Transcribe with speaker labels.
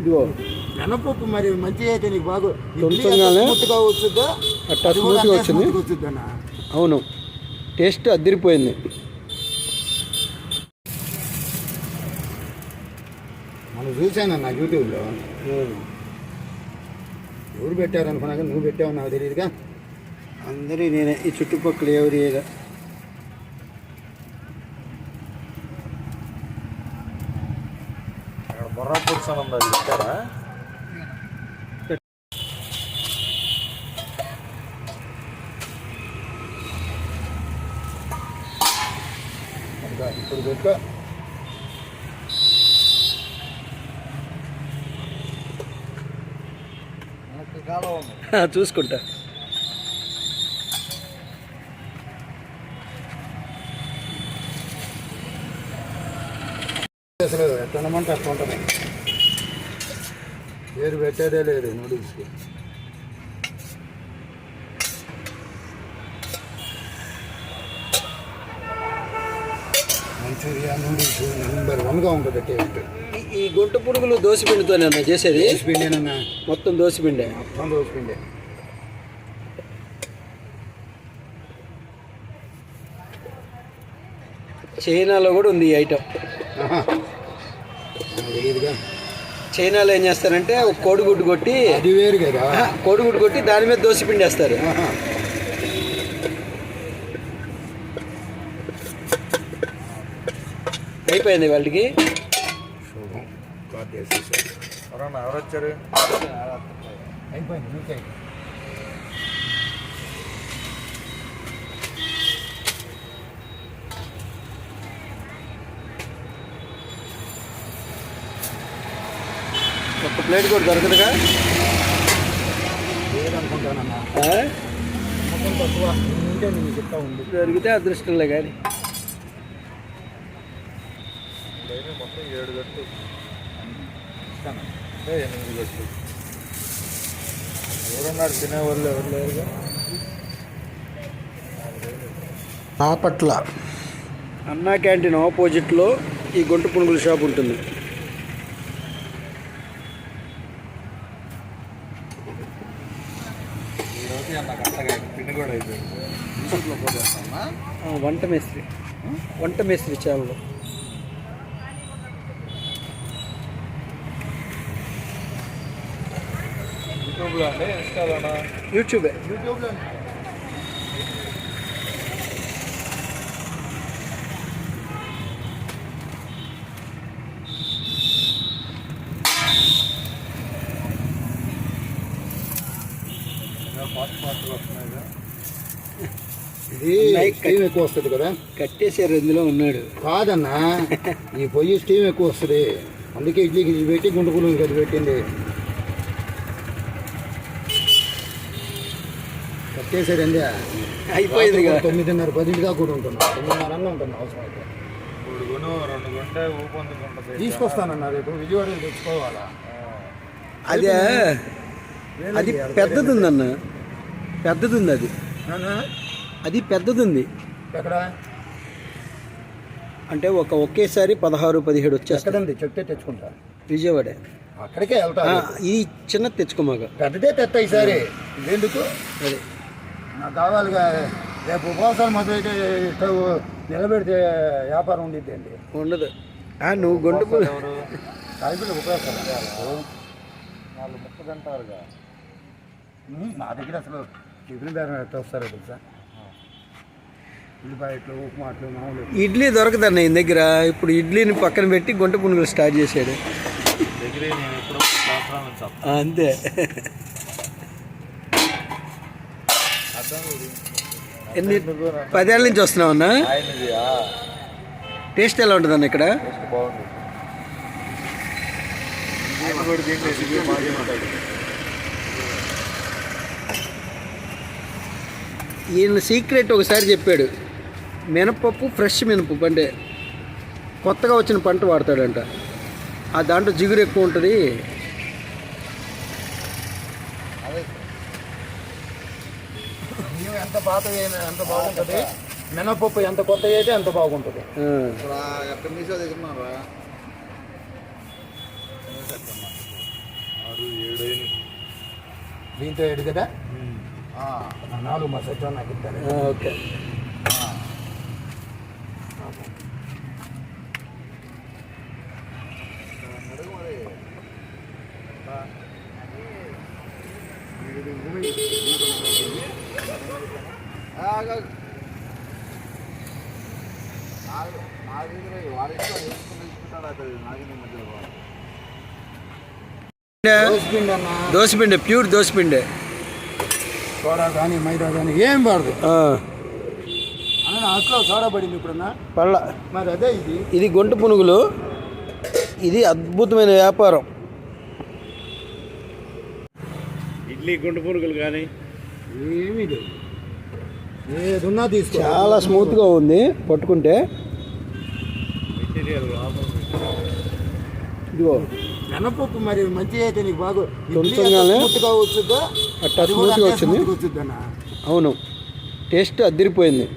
Speaker 1: ఇదిగో.
Speaker 2: మినపప్పు మరి మంచిగా అయితే నీకు బాగు. స్మూత్గా వచ్చుద్దా
Speaker 1: స్మూత్గా
Speaker 2: అంతే
Speaker 1: వచ్చింది. అవును. టేస్ట్ అదిరిపోయింది
Speaker 2: మనం చూశానన్నా యూట్యూబ్లో? ఎవరు పెట్టారు అనుకున్నాక నువ్వు పెట్టావు నాకు తెలియదుగా.
Speaker 1: అందరి నేనే. ఈ చుట్టుపక్కల ఎవరి
Speaker 3: అక్కడ పురుషం ఉంది అది
Speaker 2: అదిగో, ఇప్పుడు
Speaker 1: చూసుకుంటా.
Speaker 2: అసలు ఎట్లా అట్లా ఉంటుంది. పేరు పెట్టేదే లేదు నూడిల్స్కి. మంచూరియా నూడిల్స్ నెంబర్ వన్గా ఉంటుంది టేస్ట్.
Speaker 1: ఈ- గుంట పురుగులు దోశపిండితోనే చేసేది?
Speaker 2: పిండేనన్నా
Speaker 1: మొత్తం దోశపిండే.
Speaker 2: మొత్తం రోజు పిండే
Speaker 1: చైనాలో కూడా ఉంది ఈ ఐటమ్
Speaker 2: ఆహా.
Speaker 1: చైనాలో ఏం చేస్తారంటే ఒక కోడిగుడ్డు కొట్టి
Speaker 2: అది వేరు కదా.
Speaker 1: కోడిగుడ్డు కొట్టి దాని మీద దోశపిండి వేస్తారు.
Speaker 2: ఆహా.
Speaker 1: అయిపోయింది వాళ్ళకి.
Speaker 2: శుభం కార్డ్ వేసేసారు
Speaker 3: ఎవరన్నా ఎవరు వచ్చారు
Speaker 2: అయిపోయింది
Speaker 1: ఒక ప్లేట్ కూడా దొరకదుగా?
Speaker 2: లేదనుకుంటానన్నా.
Speaker 1: ఆ?
Speaker 2: మొత్తం తక్కువ. ఉంటే నేను చెప్తా ఉంది
Speaker 1: దొరికితే అదృష్టంలే కానీ
Speaker 3: మొత్తం ఏడు గట్టు ఎనిమిది గట్టు ఎవరున్నారు? తినేవాళ్ళు ఎవరు లేరుగా?
Speaker 2: బాపట్ల
Speaker 1: అన్నా క్యాంటీన్ ఆపోజిట్లో ఈ గుంట పునుగుల షాప్ ఉంటుంది
Speaker 3: ఈరోజు నాకు అంతగా పిండి కూడా అయిపోయింది యూట్యూబ్లో పోతేస్తామా
Speaker 1: ఆ, వంట మేస్త్రి. వంట మేస్త్రి ఛానల్
Speaker 3: యూట్యూబ్లో అండి ఇన్స్టాలోనా
Speaker 1: యూట్యూబే.
Speaker 2: యూట్యూబ్లో?
Speaker 3: వస్తున్నాయిగా
Speaker 2: ఇది
Speaker 1: ఉన్నాయి.
Speaker 2: స్టీమ్ ఎక్కువ వస్తుంది కదా.
Speaker 1: కట్టేసారు ఇందులో ఉన్నాడు.
Speaker 2: కాదన్నా ఈ పొయ్యి స్టీమ్ ఎక్కువ వస్తుంది. అందుకే ఇడ్లీకి ఇది పెట్టి గుంటకూలు అది పెట్టింది. కట్టేసారండి
Speaker 1: అయిపోయింది
Speaker 2: తొమ్మిదిన్నర పదింటి దాకా కూడా ఉంటున్నా. తొమ్మిదిన్నర అన్న ఉంటున్నా అవసరం అయితే
Speaker 3: మూడు గును రెండు గుంటే ఊపందుకుంటుంది
Speaker 2: తీసుకొస్తానన్నా రేపు. విజయవాడ తెచ్చుకోవాలా?
Speaker 1: అదే అది పెద్దది ఉందన్న పెద్దది ఉంది అది? అది పెద్దది ఉంది
Speaker 2: ఎక్కడ?
Speaker 1: అంటే ఒక ఒకేసారి పదహారు పదిహేడు
Speaker 2: ఎక్కడండి? చెప్తే తెచ్చుకుంటా.
Speaker 1: విజయవాడే.
Speaker 2: అక్కడికే వెళ్తా
Speaker 1: ఈ చిన్నది తెచ్చుకోమాక
Speaker 2: పెద్దదే తెత్త ఈసారి. ఎందుకు
Speaker 1: అదే.
Speaker 2: నాకు కావాలిగా రేపు ఉపవాసాలు మొదలైతే నిలబెడితే వ్యాపారం ఉండిద్ది అండి.
Speaker 1: ఉండదు. నువ్వు
Speaker 3: ఎవరు?
Speaker 2: కలిపి ఉపవాసాలు
Speaker 3: తింటారుగా
Speaker 2: ఉమ్, నా దగ్గర అసలు టిఫిన్ బేరం ఎట్లా వస్తారో తెలుసా? ఉల్లిపాయట్లు ఉప్మాట్లు మామూలు.
Speaker 1: ఇడ్లీ దొరకదన్న ఈ దగ్గర. ఇప్పుడు ఇడ్లీని పక్కన పెట్టి గుంట పునుగులు స్టార్ట్ చేశాడు. అంతే. ఎన్ని పదేళ్ళ నుంచి వస్తున్నావన్నా? టేస్ట్ ఎలా ఉంటుందన్న ఇక్కడ?
Speaker 3: బాగుంది దీన్ని కూడా దీంట్లో ఇది బాగా ఉంటుంది
Speaker 1: ఈయన సీక్రెట్ ఒకసారి చెప్పాడు. మినపప్పు ఫ్రెష్ మినపప్పు అంటే కొత్తగా వచ్చిన పంట వాడతాడంట. ఆ దాంట్లో జిగురు ఎక్కువ ఉంటుంది.
Speaker 2: ఎంత పాత ఎంత బాగుంటుంది? మినపప్పు ఎంత కొత్త అయితే ఎంత బాగుంటుంది.
Speaker 3: ఎక్కడి నుంచో తెచ్చుకున్నారా.
Speaker 2: దీంతో ఏడు కదా? ఆ, నాలుగు మా సత్యం నాకు ఇస్తారు
Speaker 1: ఆ, ఓకే
Speaker 2: దోసపిండి అన్న
Speaker 1: దోసపిండి ప్యూర్ దోసపిండి
Speaker 2: సోడా కానీ మైదా కానీ ఏం పడదు అన్న అట్లా సోడా పడింది ఇప్పుడన్నా?
Speaker 1: పళ్ళ.
Speaker 2: మరి అదే ఇది.
Speaker 1: ఇది గొంటు పునుగులు. ఇది అద్భుతమైన వ్యాపారం.
Speaker 3: ఇడ్లీ గుండు పురుగులు కానీ
Speaker 2: ఏమీ లేదు. ఏదున్నా తీసుకో.
Speaker 1: చాలా స్మూత్గా ఉంది పట్టుకుంటే.
Speaker 3: మెటీరియల్
Speaker 1: ఇదిగో.
Speaker 2: మినపప్పు మరి మంచి అయితే నీకు బాగు. స్మూత్గా వచ్చుద్దా కూడా
Speaker 1: స్మూత్గా వచ్చింది. అవును. టేస్ట్ అదిరిపోయింది.